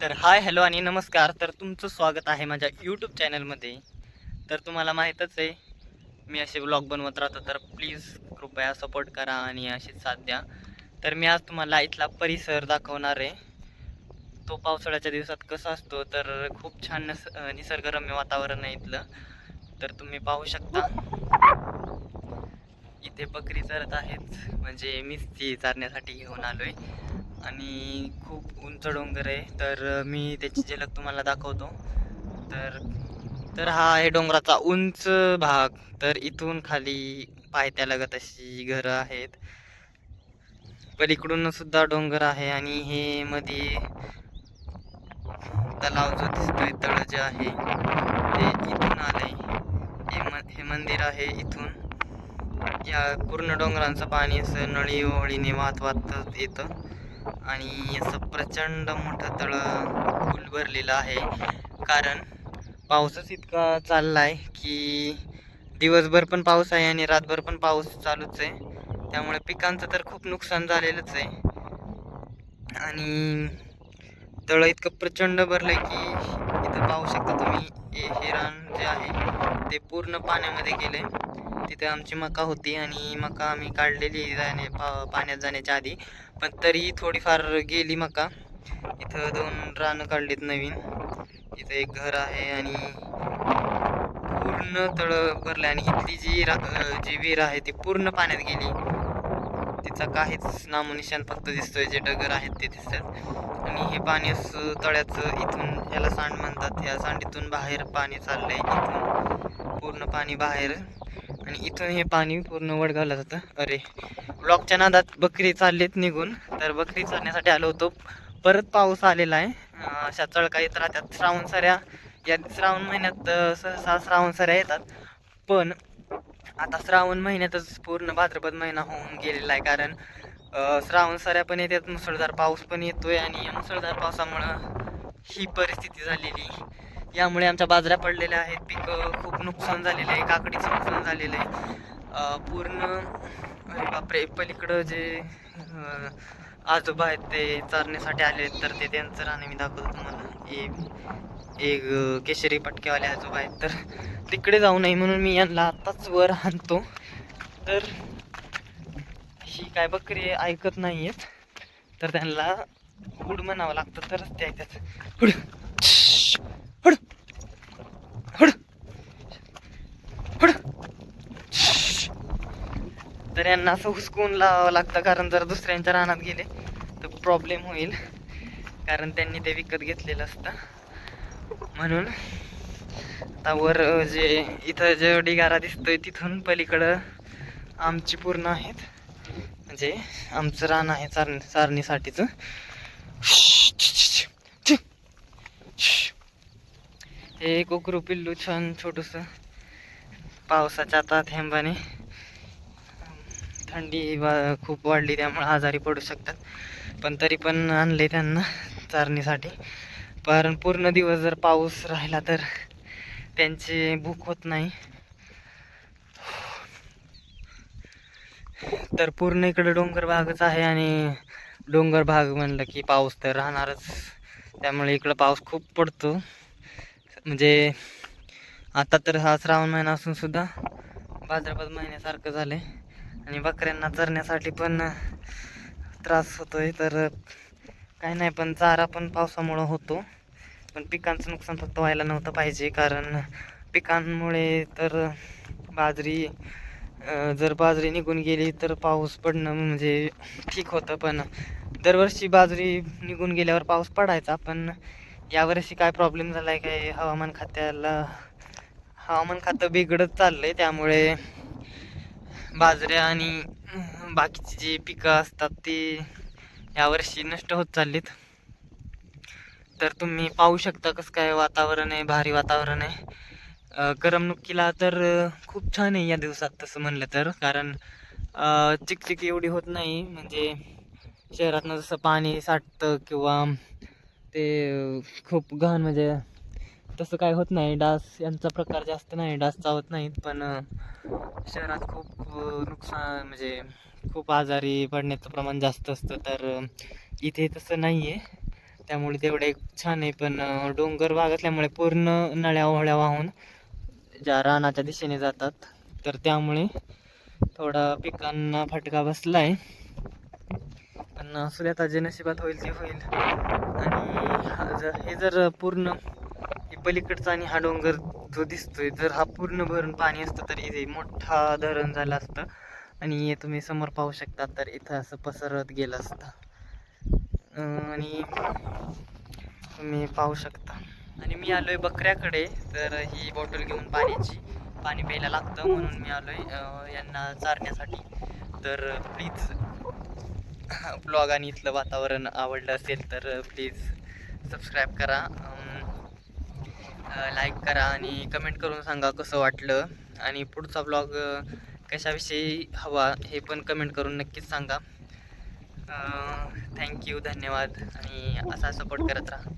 तर hi hello आणि नमस्कार. तर तुमचं स्वागत आहे माझ्या यूट्यूब चॅनलमध्ये तर तुम्हाला माहीतच आहे मी असे ब्लॉग बनवत राहतो तर प्लीज कृपया सपोर्ट करा आणि अशी साथ द्या. तर मी आज तुम्हाला इथला परिसर दाखवणार आहे. तो पावसाळ्याच्या दिवसात कसा असतो तर खूप छान नस निसर्गरम्य वातावरण आहे इथलं. तर तुम्ही पाहू शकता. इथे बकरी चरत आहेत. म्हणजे मीच ती चारण्यासाठी घेऊन आलो आहे आणि खूप उंच डोंगर आहे. तर मी त्याची झलक तुम्हाला दाखवतो. तर तर हा आहे डोंगराचा उंच भाग. तर इथून खाली पायथ्यालगत अशी घरं आहेत. पलीकडून सुद्धा डोंगर आहे आणि हे मध्ये तलाव जो दिसतोय तळ जे आहे ते इथून आलंय. हे म हे मंदिर आहे इथून. या पूर्ण डोंगरांचं पाणी असं नळी ओळीने वाहत वाहत येतं. आणि असं प्रचंड मोठं तळ फुल भरलेलं आहे. कारण पाऊसच इतका चालला आहे की दिवसभर पण पाऊस आहे आणि रातभर पण पाऊस चालूच आहे. त्यामुळे पिकांचं तर खूप नुकसान झालेलंच आहे. आणि तळं इतकं प्रचंड भरलं आहे की इथं पाहू शकता तुम्ही हे हे रान जे आहे ते पूर्ण पाण्यामध्ये गेले. तिथे आमची मका होती आणि मका आम्ही काढलेली जाणे पा पाण्यात जाण्याच्या आधी. पण तरी थोडीफार गेली मका. इथं दोन रानं काढलीत नवीन. इथं एक घर आहे आणि पूर्ण तळ भरलं आणि इथली जी रा जी विहीर आहे ती पूर्ण पाण्यात गेली. तिचा काहीच नामोनिशान फक्त दिसतोय. जे डगर आहेत ते दिसतात. आणि पाणी असं तळ्याचं इथून याला सांड म्हणतात. या सांडीतून बाहेर पाणी चाललंय इथून. पूर्ण पाणी बाहेर. आणि इथून हे पाणी पूर्ण वडगावला जातं अरे ब्लॉकच्या नादात बकरी चाललीत निघून. तर बकरी चालण्यासाठी आलो होतो. परत पाऊस आलेला आहे. अशा चळका येत राहतात. श्रावण सऱ्या या श्रावण महिन्यात सहसा श्रावण सऱ्या येतात. पण आता श्रावण महिन्यातच पूर्ण भाद्रपद महिना होऊन गेलेला आहे. कारण श्रावण साऱ्या पण येतात मुसळधार पाऊस पण येतोय आणि या मुसळधार पावसामुळं ही परिस्थिती झालेली. यामुळे आमच्या बाजऱ्या पडलेल्या आहेत पिकं खूप नुकसान झालेलं आहे काकडीचं नुकसान झालेलं आहे. पूर्ण बापरे पलीकडं जे आजोबा आहेत ते चारण्यासाठी आले आहेत तर ते त्यांचं राणे मी दाखवतो तुम्हाला. एक एक केशरी पटकेवाले आजोबा आहेत तर तिकडे जाऊ नये म्हणून मी यांना आत्ताच वर आणतो. तर ही काय बकरी ऐकत नाही आहेत तर त्यांना हुड म्हणावं लागतं तरच ते ऐकतात. हुड. हुड. हुड. हुड. तर यांना असं हुसकून लावावं लागतं कारण जर दुसऱ्यांच्या रानात गेले तर प्रॉब्लेम होईल. कारण त्यांनी ते विकत घेतलेलं असतं. म्हणून आता वर जे इथं जे ढिगारा दिसतोय तिथून पलीकडं आमची पूर्ण आहेत. म्हणजे आमचं रान आहे चारणी चारणीसाठीचं. हे कोकरू पिल्लू छान छोटंसं पावसाच्या आता थेंबाने. थंडी वा- खूप वाढली त्यामुळे आजारी पडू शकतात. पण तरी पण आणले त्यांना चारणीसाठी. कारण पूर्ण दिवस जर पाऊस राहिला तर त्यांची भूक होत नाही. तर पूर्ण इकडं डोंगर भागच आहे आणि डोंगर भाग म्हणलं की पाऊस तर राहणारच. त्यामुळे इकडं पाऊस खूप पडतो. म्हणजे आता तर हा श्रावण महिना असून सुद्धा भाद्रपद महिन्यासारखं झालं आहे आणि बकऱ्यांना चरण्यासाठी पण त्रास होतो आहे तर काही नाही पण चारा पण पावसामुळं होतो. पण पिकांचं नुकसान फक्त व्हायला नव्हतं पाहिजे. कारण पिकांमुळे तर बाजरी जर बाजरी निघून गेली तर पाऊस पडणं म्हणजे ठीक होतं पण दरवर्षी बाजरी निघून गेल्यावर पाऊस पडायचा पण यावर्षी काय प्रॉब्लेम झाला आहे काय हवामान खात्याला हवामान खातं बिघडत चाललं आहे त्यामुळे बाजऱ्या आणि बाकीची जी पिकं असतात ती यावर्षी नष्ट होत चाललीत. तर तुम्ही पाहू शकता कसं काय वातावरण आहे भारी वातावरण आहे. करमणुकीला तर खूप छान आहे या दिवसात तसं म्हणलं तर. कारण चिकचिक एवढी होत नाही. म्हणजे शहरातनं जसं पाणी साठतं किंवा ते खूप घाण म्हणजे तसं काय होत नाही. डास यांचा प्रकार जास्त नाही. डास चावत नाहीत. पण शहरात खूप नुकसान म्हणजे खूप आजारी पडण्याचं प्रमाण जास्त असतं. तर इथे तसं नाही आहे त्यामुळे तेवढं एक छान आहे. पण डोंगर भाग असल्यामुळे पूर्ण नळ्या ओहळ्या वाहून ज्या रानाच्या दिशेने जातात तर त्यामुळे थोडा पिकांना फटका बसला आहे पण असू द्या आता जे नशिबात होईल ते होईल. आणि हा जर हे जर पूर्ण हे पलीकडचा आणि हा डोंगर जो दिसतोय जर हा पूर्ण भरून पाणी असतं तर इथे मोठा धरण झालं असतं. आणि हे तुम्ही समोर पाहू शकता तर इथं असं पसरत गेलं असतं. आणि तुम्ही पाहू शकता. आणि मी आलोय बकऱ्याकडे तर ही बॉटल घेऊन पाण्याची पाणी प्यायला लागतं म्हणून मी आलोय आहे यांना चारण्यासाठी. तर प्लीज ब्लॉग आणि इथलं वातावरण आवडलं असेल तर प्लीज सबस्क्राईब करा. लाईक करा आणि कमेंट करून सांगा कसं वाटलं. आणि पुढचा ब्लॉग कशाविषयी हवा हे पण कमेंट करून नक्कीच सांगा. थँक्यू धन्यवाद. आणि असा सपोर्ट करत राहा.